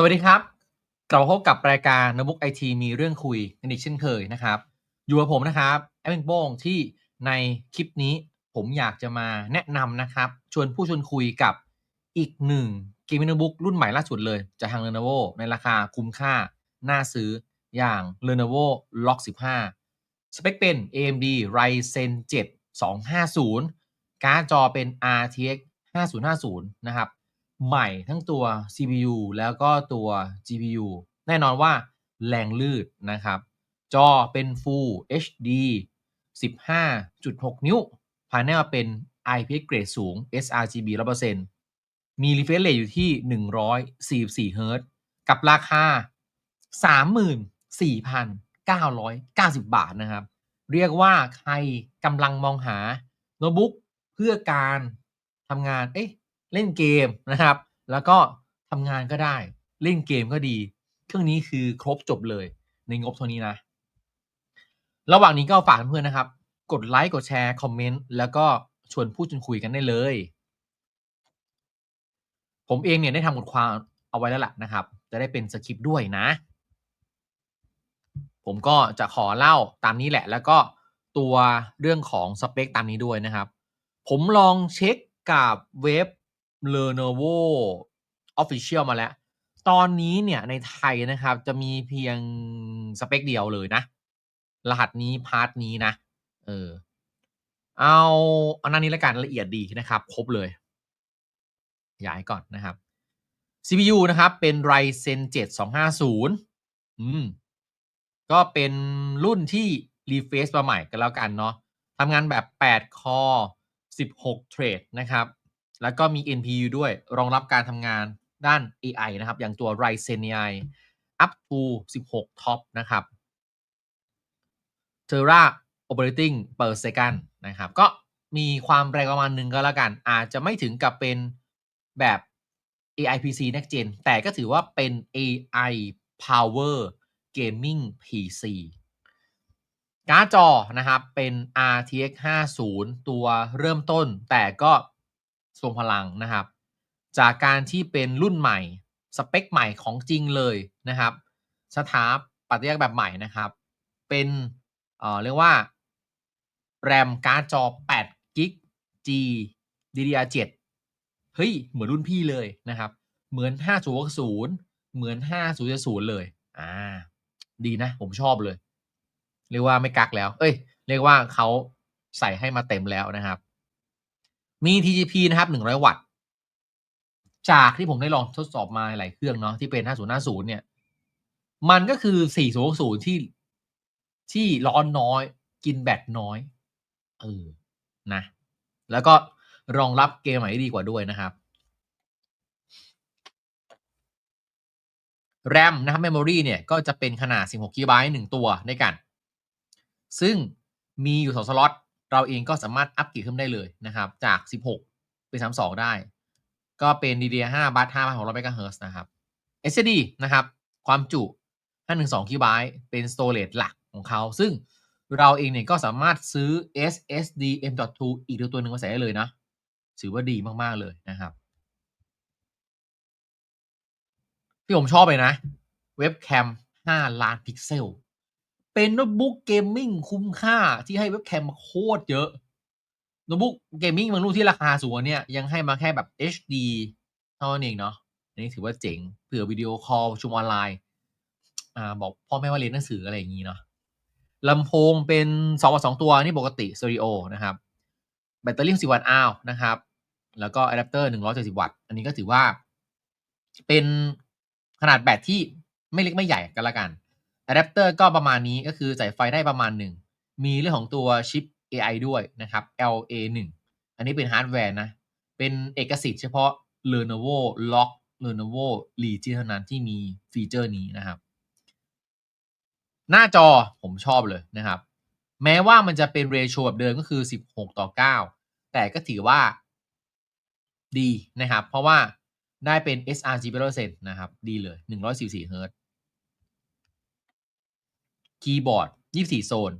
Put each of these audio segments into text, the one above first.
สวัสดีครับ กลับมาพบกับรายการนบุกไอทีมีเรื่องคุยกันอีกเช่นเคยนะครับ อยู่กับผมนะครับแอดมินโป้งที่ในคลิปนี้ผมอยากจะมาแนะนำนะครับ ชวนผู้ชวนคุยกับอีกหนึ่งเกมมิ่งบุ๊กรุ่นใหม่ล่าสุดเลยจากทาง Lenovo ในราคาคุ้มค่า น่าซื้ออย่าง Lenovo Lock 15 สเปคเป็น AMD Ryzen 7 250 การ์ดจอเป็น RTX 5050 นะครับ ใหม่ทั้งตัว CPU แล้วก็ตัว GPU แน่นอนว่าแรงลื่นนะครับ จอเป็น Full HD 15.6 นิ้วภายในเป็น IPS เกรดสูง sRGB 100%มี refresh rate อยู่ที่ 144 Hz กับราคา 34,990 บาทนะครับ เรียกว่าใครกำลังมองหาโน้ตบุ๊กเพื่อการทำงาน เอ๊ะ เล่นเกมนะครับ แล้วก็ทำงานก็ได้ เล่นเกมก็ดี เครื่องนี้คือครบจบเลยในงบเท่านี้นะ ระหว่างนี้ก็ฝากเพื่อนนะครับ กดไลค์กดแชร์คอมเมนต์แล้วก็ชวนพูดชวนคุยกันได้เลย ผมเองเนี่ยได้ทำบทความเอาไว้แล้วล่ะนะครับ จะได้เป็นสคริปต์ด้วยนะ ผมก็จะขอเล่าตามนี้แหละ แล้วก็ตัวเรื่องของสเปคตามนี้ด้วยนะครับ ผมลองเช็คกับเว็บ Lenovo Official มาแล้ว ตอนนี้เนี่ยในไทยนะครับ จะมีเพียงสเปคเดียวเลยนะ รหัสนี้พาร์ทนี้นะ เออ เอาอันนั้นนี้ละกันละเอียดดีนะครับ ครบเลยย้ายก่อนนะครับ CPU นะครับ เป็น Ryzen 7 250 อืม ก็เป็นรุ่นที่รีเฟซมาใหม่กันแล้วกันเนาะทำงานแบบ 8 คอ 16 เทรดนะครับ แล้วก็มี NPU ด้วยรองรับการทำงานด้าน AI นะครับ อย่างตัว Ryzen AI up to 16 top นะครับ Tera operating per second นะครับ ก็มีความแรงประมาณหนึ่งก็แล้วกัน อาจจะไม่ถึงกับเป็นแบบ AI PC next gen แต่ก็ถือว่าเป็น AI power gaming PC การ์ดจอนะครับเป็น RTX 50 ตัวเริ่มต้น แต่ก็ ทรงพลังนะครับ จากการที่เป็นรุ่นใหม่ สเปคใหม่ของจริงเลยนะครับ สถาปัตยกรรมแบบใหม่นะครับ เป็นเอ่อเรียกว่าแรมการ์ดจอ8กิก G DDR7 เฮ้ย เหมือนรุ่นพี่เลยนะครับ เหมือน 5060 เหมือน 5070 เลยอ่าดีนะ ผมชอบเลย เรียกว่าไม่กักแล้ว เอ้ย เรียกว่าเขาใส่ให้มาเต็มแล้วนะครับ มี TGP นะครับ100วัตต์ จากที่ผมได้ลองทดสอบมาหลายเครื่องเนาะที่เป็น5050เนี่ย มันก็คือ4060ที่ที่ร้อนน้อย กินแบตน้อยเออนะ แล้วก็รองรับเกมใหม่ดีกว่าด้วยนะครับแรมนะครับ Memory เนี่ยก็จะเป็นขนาด 16 GB 1 ตัวด้วยกัน ซึ่งมีอยู่ 2 สล็อต เราเองก็สามารถอัปเกรดขึ้นได้เลยนะครับ จาก 16 เป็น 32 ได้ ก็เป็น DDR5 บัส5,600 MHz นะครับ SSD นะครับ ความจุ 512 GB เป็น storage หลักของเขา ซึ่งเราเองเนี่ยก็สามารถซื้อ SSD M.2 อีกตัวหนึ่งมาใส่ได้เลยนะ ถือว่าดีมาก ๆ เลยนะครับ ที่ผมชอบเลยนะ เว็บแคม 5 ล้านพิกเซล เป็นโน้ตบุ๊กเกมมิ่งคุ้มค่าที่ให้เว็บแคมโคตรเยอะโน้ตบุ๊กเกมมิ่งบางรุ่นที่ราคาสูงเนี่ยยังให้มาแค่แบบ HD เท่านั้นเองเนาะอันนี้ถือว่าเจ๋งเผื่อวิดีโอคอลชุมออนไลน์อ่าบอกพ่อแม่ว่าเรียนหนังสืออะไรอย่างนี้เนาะลำโพงเป็น2วัตต์2ตัวนี่ปกติสเตอริโอนะครับ แบตเตอรี่10วัตต์อ้าวนะครับ แล้วก็อะแดปเตอร์170วัตต์ อันนี้ก็ถือว่า เป็นขนาดแบตที่ไม่เล็กไม่ใหญ่กันละกัน อะแดปเตอร์ก็ประมาณนี้ก็คือใส่ไฟได้ประมาณหนึ่งมีเรื่องของตัวชิป AI ด้วยนะครับ LA1 อันนี้เป็นฮาร์ดแวร์นะ เป็นเอกสิทธิ์เฉพาะ Lenovo Lock Lenovo Legion เท่านั้นที่มีฟีเจอร์นี้นะครับ หน้าจอผมชอบเลยนะครับ แม้ว่ามันจะเป็นเรโชแบบเดิมก็คือ 16 ต่อ 9 แต่ก็ถือว่าดีนะครับ เพราะว่าได้เป็น sRGB 100%นะครับ ดีเลย 144 Hz คีย์บอร์ด24โซน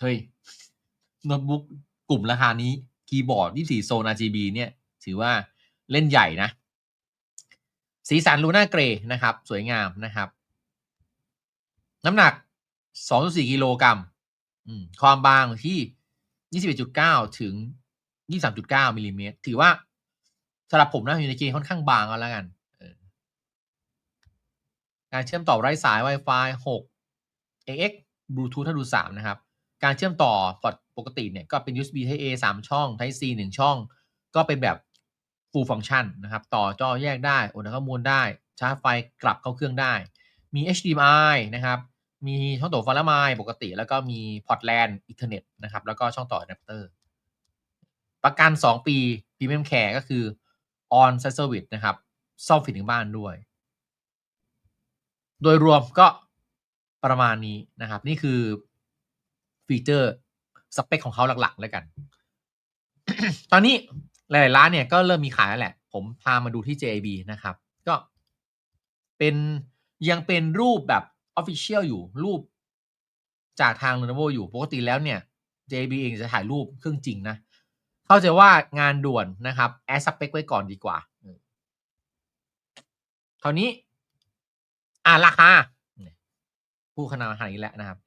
เฮ้ยโน้ตบุ๊กกลุ่มราคานี้คีย์บอร์ด24โซน RGB เนี่ยถือว่าเล่นใหญ่นะ สีสันลูน่าเกรย์นะครับ สวยงามนะครับ น้ำหนัก 2.4 กิโลกรัมอืมความบางที่ 21.9 ถึง 23.9มิลลิเมตรถือว่าสำหรับผมนะอยู่ในเกณฑ์ค่อนข้างบางแล้วกันการเชื่อมต่อไร้สาย Wi-Fi 6 AX Bluetooth ถ้าดู3นะครับ การเชื่อมต่อพอร์ตปกติเนี่ยก็เป็น USB Type A 3 ช่อง Type C 1 ช่อง ก็เป็นแบบ full function นะครับ ต่อจอแยกได้โอนข้อมูลได้ ชาร์จไฟกลับเข้าเครื่องได้ มี HDMI นะครับ มีช่องต่อไฟละไมปกติ แล้วก็มีพอร์ตแลนอินเทอร์เน็ตนะครับ แล้วก็ช่องต่ออะแดปเตอร์ ประกัน 2 ปี Premium Care ก็คือ On Site Service นะครับ ซ่อมฟรีถึงบ้านด้วย โดยรวมก็ ประมาณนี้นะครับ นี่คือฟีเจอร์สเปคของเขาหลักๆ แล้วกัน ตอนนี้หลายๆร้านเนี่ยก็เริ่มมีขายแล้วแหละ ผมพามาดูที่ JAB นะครับ ก็เป็นยังเป็นรูปแบบ Official อยู่รูปจากทาง Lenovo อยู่ปกติแล้วเนี่ย JAB เองจะถ่ายรูปเครื่องจริงนะ เข้าใจว่างานด่วนนะครับแอดสเปคไว้ก่อนดีกว่าคราวนี้ อ่าราคา พูดขนาดขนานี้แหล้วนะครับ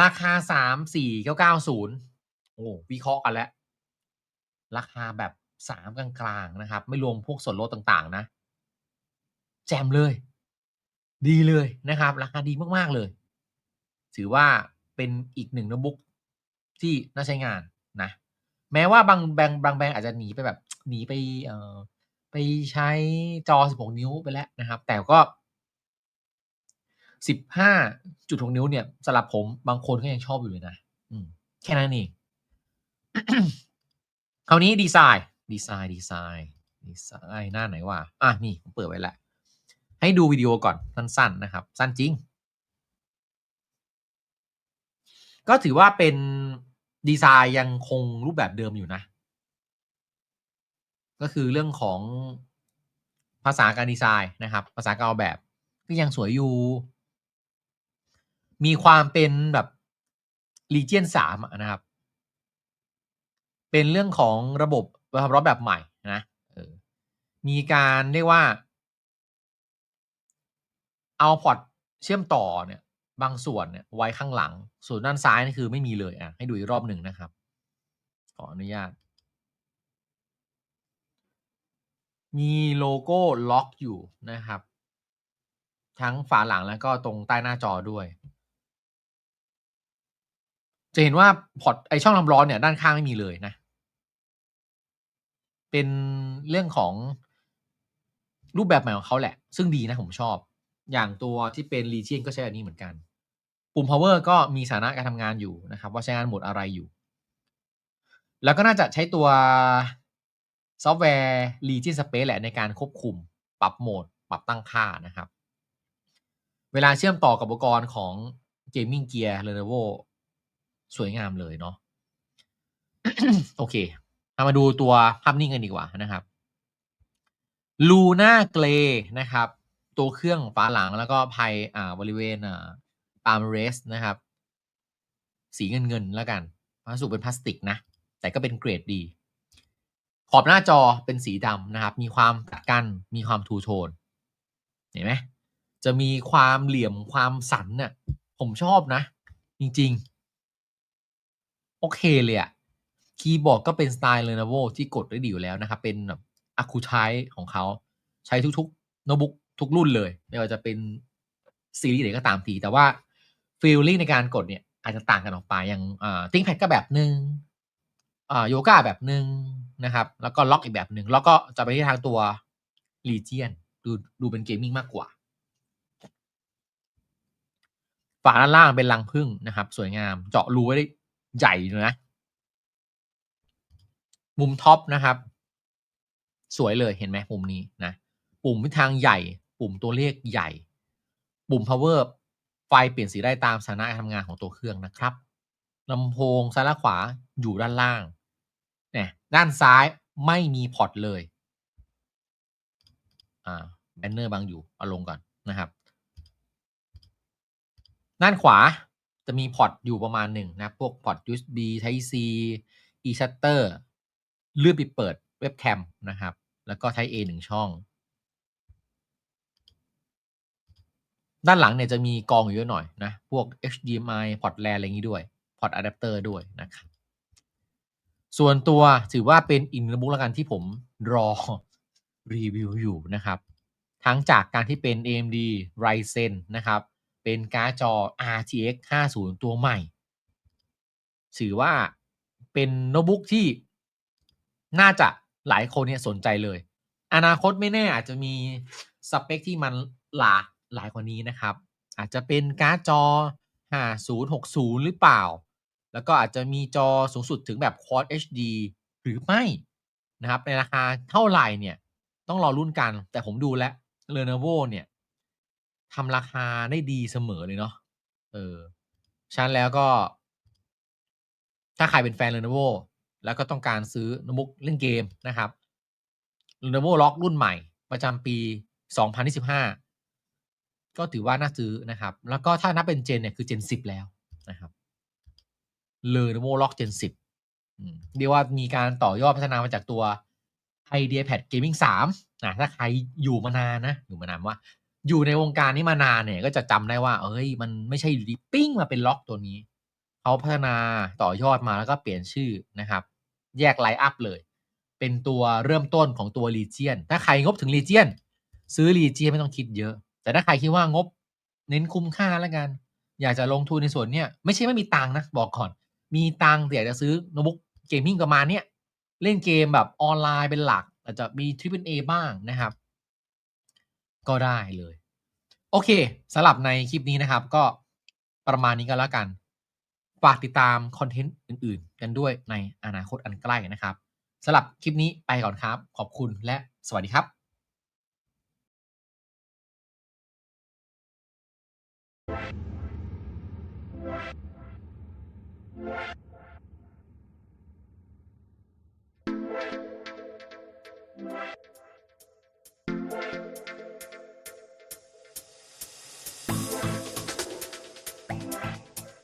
ราคาสามสี่เก้าเก้าศูนย์โอ้วิเคราะห์กันแล้ว ราคาแบบสามกลางๆนะครับ ไม่รวมพวกส่วนลดต่างๆ นะ แจมเลย ดีเลยนะครับ ราคาดีมากๆเลย ถือว่าเป็นอีกหนึ่งโน้ตบุ๊กที่น่าใช้งานนะ แม้ว่าบางแบงบางแบงอาจจะหนีไปแบบหนีไปเอ่อไปใช้จอ 16 นิ้วไปแล้วนะครับ แต่ก็ 15.6นิ้วเนี่ยสำหรับผมบางคนก็ยังชอบอยู่เลยนะแค่นั้นเองคราวนี้ดีไซน์ ดีไซน์ ดีไซน์ดีไซน์หน้าไหนวะอะนี่ผมเปิดไว้แล้วให้ดูวิดีโอก่อนสั้นๆนะครับ สั้นจริง ก็ถือว่าเป็นดีไซน์ยังคงรูปแบบเดิมอยู่นะ ก็คือเรื่องของภาษาการดีไซน์นะครับ ภาษาการออกแบบก็ยังสวยอยู่ มีความเป็นแบบ Legion 3อะนะครับ เป็นเรื่องของระบบความร้อนแบบใหม่นะออมีการเรียกว่าเอาพอร์ตเชื่อมต่อเนี่ย บางส่วนเนี่ยไว้ข้างหลัง ส่วนด้านซ้ายนี่คือไม่มีเลยอะให้ดูอีกรอบหนึ่งนะครับ ขออนุญาต มีโลโก้ล็อกอยู่นะครับ ทั้งฝาหลังแล้วก็ตรงใต้หน้าจอด้วย จะเห็นว่าพอร์ตไอช่องลำร้อนเนี่ยด้านข้างไม่มีเลยนะ เป็นเรื่องของรูปแบบใหม่ของเขาแหละ ซึ่งดีนะผมชอบ อย่างตัวที่เป็น Legion ก็ใช้อันนี้เหมือนกัน ปุ่ม power ก็มีสถานะการทำงานอยู่นะครับ ว่าใช้งานโหมดอะไรอยู่ แล้วก็น่าจะใช้ตัวซอฟต์แวร์ Legion Space แหละในการควบคุม ปรับโหมด ปรับตั้งค่านะครับ เวลาเชื่อมต่อกับอุปกรณ์ของ Gaming Gear Lenovo สวยงามเลยเนาะโอเคามาดูตัวภาพนิ่งกันดีกว่านะครับลูน่าเกรนะครับ ตัวเครื่องฝาหลังแล้วก็ภายอ่าบริเวณอ่าปาล์มเรสนะครับ สีเงินเงินแล้วกันวัสดุเป็นพลาสติกนะ แต่ก็เป็นเกรดดี ขอบหน้าจอเป็นสีดำนะครับ มีความตัดกันมีความทูโทน เห็นไหมจะมีความเหลี่ยมความสันน่ะผมชอบนะ จริง ๆ โอเคเลยอะคีย์บอร์ดก็เป็นสไตล์ Lenovo ที่กดได้ดีอยู่แล้วนะครับ เป็นแบบอาคูไทของเขา ใช้ทุกๆโน้ตบุ๊กทุกรุ่นเลย ไม่ว่าจะเป็นซีรีส์ไหนก็ตามทีแต่ว่าฟีลลิ่งในการกดเนี่ยอาจจะต่างกันออกไปอย่างติ้งแพดก็แบบหนึ่งโยก้าแบบหนึ่งนะครับ แล้วก็ล็อกอีกแบบหนึ่งแล้วก็จะไปที่ทางตัว Legion ดูดูเป็นเกมมิ่งมากกว่าฝาด้านล่างเป็นรังพึ่งนะครับ สวยงามเจาะรูไว้ได้ ใหญ่เลยนะมุมท็อปนะครับ สวยเลยเห็นไหมปุ่มนี้นะ ปุ่มทิศทางใหญ่ ปุ่มตัวเลขใหญ่ ปุ่ม power ไฟเปลี่ยนสีได้ตามสถานะการทำงานของตัวเครื่องนะครับลำโพงซ้ายและขวาอยู่ด้านล่างเนี่ยด้านซ้ายไม่มีพอร์ตเลยอ่าแบนเนอร์บางอยู่เอาลงก่อนนะครับ ด้านขวา จะมีพอร์ตอยู่ประมาณหนึ่งนะ พวกพอร์ต USB Type C eShutter เลื่อนปิดเปิดเว็บแคมนะครับ แล้วก็ Type A หนึ่งช่อง ด้านหลังเนี่ยจะมีกองอยู่เยอะหน่อยนะ พวก HDMI Port LAN อะไรงี้ด้วย Port Adapter ด้วยนะครับ ส่วนตัวถือว่าเป็นอีก notebook แล้วกันที่ผมรอรีวิวอยู่นะครับ ทั้งจากการที่เป็น AMD Ryzen นะครับ เป็นการ์ดจอ RTX 50 ตัวใหม่ ถือว่าเป็นโน้ตบุ๊กที่น่าจะหลายคนเนี่ยสนใจเลย อนาคตไม่แน่อาจจะมีสเปคที่มันหลากหลายกว่านี้นะครับ อาจจะเป็นการ์ดจอ 50 60 หรือเปล่า แล้วก็อาจจะมีจอสูงสุดถึงแบบ Quad HD หรือไม่นะครับ ในราคาเท่าไหร่เนี่ย ต้องรอรุ่นกัน แต่ผมดูแล้ว Lenovo เนี่ย ทำราคาได้ดีเสมอเลยเนาะเออฉะนั้นแล้วก็ ถ้าใครเป็นแฟน Lenovo แล้วก็ต้องการซื้อโน้ตบุ๊กเล่นเกมนะครับ Lenovo Lock รุ่นใหม่ประจำปี 2025 ก็ถือว่าน่าซื้อนะครับ แล้วก็ถ้านับเป็น Gen เนี่ยคือ Gen 10 แล้วนะครับ Lenovo Lock Gen 10อืมเรียกว่ามีการต่อยอดพัฒนามาจากตัว IdeaPad Gaming 3นะถ้าใครอยู่มานานนะ อยู่มานานว่า อยู่ในวงการนี้มานานเนี่ยก็จะจำได้ว่าเฮ้ย มันไม่ใช่อยู่ดีปิ้งมาเป็นล็อกตัวนี้ เขาพัฒนาต่อยอดมาแล้วก็เปลี่ยนชื่อนะครับ แยกไลน์อัพเลย เป็นตัวเริ่มต้นของตัว Legion ถ้าใครงบถึง Legion ซื้อ Legion ไม่ต้องคิดเยอะ แต่ถ้าใครคิดว่างบ เน้นคุ้มค่าแล้วกัน อยากจะลงทุนในส่วนเนี้ยไม่ใช่ไม่มีตังค์นะบอกก่อน มีตังค์แต่อยากจะซื้อโน้ตบุ๊กเกมมิ่งประมาณเนี้ยเล่นเกมแบบออนไลน์เป็นหลัก อาจจะมี Triple A บ้างนะครับ ก็ได้เลย โอเคสำหรับในคลิปนี้นะครับ ก็ประมาณนี้ก็แล้วกัน ฝากติดตามคอนเทนต์อื่น ๆ กันด้วยในอนาคตอันใกล้นะครับสำหรับคลิปนี้ไปก่อนครับ ขอบคุณและสวัสดีครับ What?